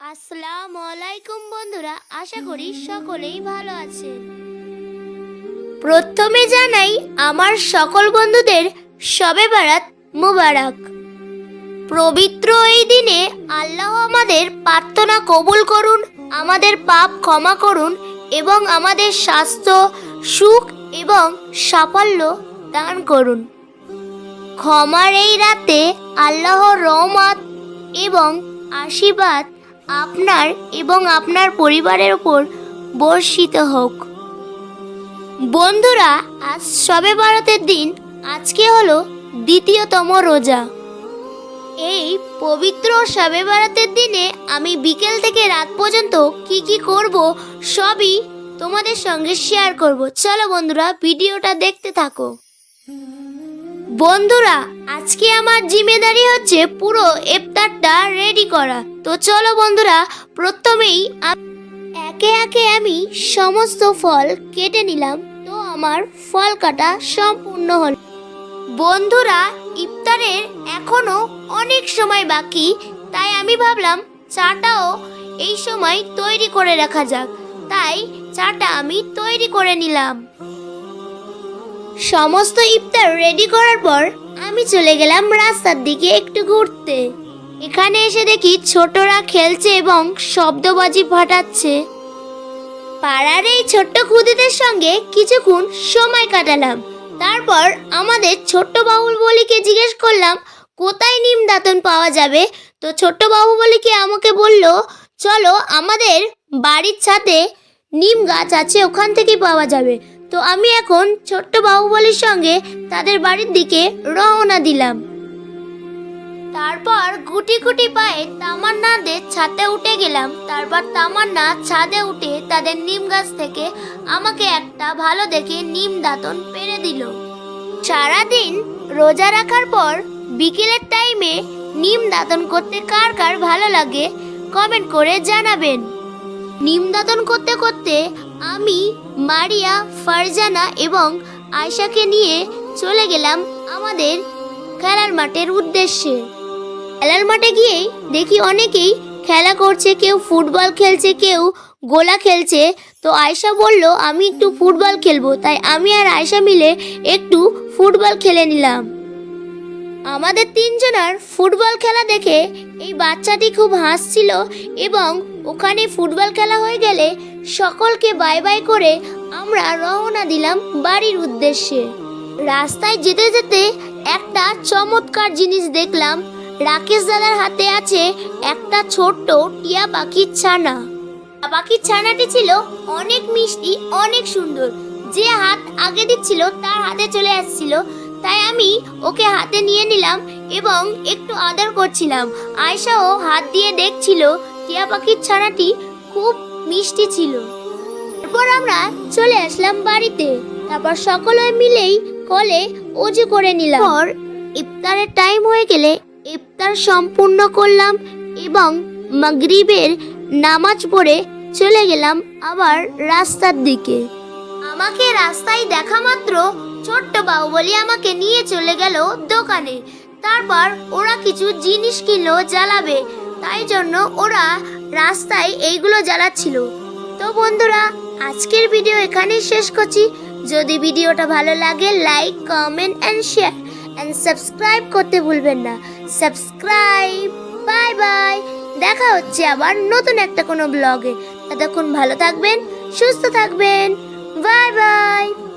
আসসালামু আলাইকুম বন্ধুরা, আশা করি সকলেই ভালো আছেন। প্রথমে জানাই আমার সকল বন্ধুদের সবে বারাত মুবারক। পবিত্র এই দিনে আল্লাহ আমাদের প্রার্থনা কবুল করুন, আমাদের পাপ ক্ষমা করুন এবং আমাদের স্বাস্থ্য, সুখ এবং সাফল্য দান করুন। ক্ষমার এই রাতে আল্লাহর রহমত এবং আশীর্বাদ আপনার এবং আপনার পরিবারের উপর বর্ষিত হোক। বন্ধুরা, আজ সবে ভারতের দিন, আজকে হলো দ্বিতীয়তম রোজা। এই পবিত্র সবে ভারতের দিনে আমি বিকেল থেকে রাত পর্যন্ত কি কি করব সবই তোমাদের সঙ্গে শেয়ার করব। চলো বন্ধুরা, ভিডিওটা দেখতে থাকো। বন্ধুরা, আজকে আমার জিম্মেদারি হচ্ছে পুরো ইফতারটা রেডি করা। তো চলো বন্ধুরা, প্রথমেই একে একে আমি সমস্ত ফল কেটে নিলাম। তো আমার ফল কাটা সম্পূর্ণ হল। বন্ধুরা, ইফতারের এখনও অনেক সময় বাকি, তাই আমি ভাবলাম চাটাও এই সময় তৈরি করে রাখা যাক। তাই চাটা আমি তৈরি করে নিলাম। সমস্ত ইফতার রেডি করার পর আমি চলে গেলাম রাস্তার দিকে একটু ঘুরতে। এখানে এসে দেখি ছোটরা খেলছে এবং শব্দবাজি ফাটাচ্ছে। পাড়ার এই ছোট্ট খুদিদের সঙ্গে কিছুক্ষণ সময় কাটালাম। তারপর আমাদের ছোট্ট বাহুবলীকে জিজ্ঞেস করলাম, কোথায় নিম দাতন পাওয়া যাবে? তো ছোট্ট বাহুবলীকে আমাকে বলল, চলো আমাদের বাড়ির ছাদে নিম গাছ আছে, ওখান থেকে পাওয়া যাবে। তো আমি এখন ছোট্ট বাহুবলীর সঙ্গে তাদের বাড়ির দিকে রওনা দিলাম। তারপর গুটি গুটি পায়ে তামান্নাদের ছাদে উঠে গেলাম। তারপর তামান্না ছাদে উঠে তাদের নিম গাছ থেকে আমাকে একটা ভালো দেখে নিম দাতন পেরে দিল। সারাদিন রোজা রাখার পর বিকেলের টাইমে নিম দাতন করতে কার কার ভালো লাগে কমেন্ট করে জানাবেন। নিম দাতন করতে করতে আমি, মারিয়া, ফারজানা এবং আয়শাকে নিয়ে চলে গেলাম আমাদের খেলার মাঠের উদ্দেশ্যে। খেলার মাঠে গিয়েই দেখি অনেকেই খেলা করছে, কেউ ফুটবল খেলছে, কেউ গোলা খেলছে। তো আয়শা বলল, আমি একটু ফুটবল খেলব। তাই আমি আর আয়শা মিলে একটু ফুটবল খেলে নিলাম। আমাদের তিনজনার ফুটবল খেলা দেখে এই বাচ্চাটি খুব হাসছিল এবং ওখানে ফুটবল খেলা হয়ে গেলে সকলকে বাই বাই করে আমরা রওনা দিলাম বাড়ির উদ্দেশ্যে। রাস্তায় যেতে যেতে একটা চমৎকার জিনিস দেখলাম। রাকেশ দাদার হাতে আছে একটা ছোট্ট টিয়া পাখির ছানা। পাখির ছানাটি ছিল অনেক মিষ্টি, অনেক সুন্দর। যে হাত আগে দিচ্ছিল তার হাতে চলে আসছিল। তাই আমি ওকে হাতে নিয়ে নিলাম এবং একটু আদর করছিলাম। আয়সাও হাত দিয়ে দেখছিল টিয়া পাখির ছানাটি খুব মিষ্টি ছিল। তারপর আমরা চলে আসলাম বাড়িতে। তারপর সকলে মিলেই কলে অজু করে নিলাম। পর ইফতারের টাইম হয়ে গেলে ইফতার সম্পূর্ণ করলাম এবং মাগরিবের নামাজ পড়ে চলে গেলাম আবার রাস্তার দিকে। আমাকে রাস্তায় দেখা মাত্র ছোট্ট বাহুবলী আমাকে নিয়ে চলে গেল দোকানে। তারপর ওরা কিছু জিনিস কিনলো, জ্বালাবে। তাই জন্য ওরা রাস্তায় এইগুলো জ্বালাচ্ছিল। তো বন্ধুরা, আজকের ভিডিও এখানেই শেষ করছি। যদি ভিডিওটা ভালো লাগে, like, comment and share and subscribe করতে ভুলবেন না। সাবস্ক্রাইব বাই বাই দেখা হচ্ছে আবার নতুন একটা কোনো ব্লগে ততক্ষণ ভালো থাকবেন, সুস্থ থাকবেন। Bye bye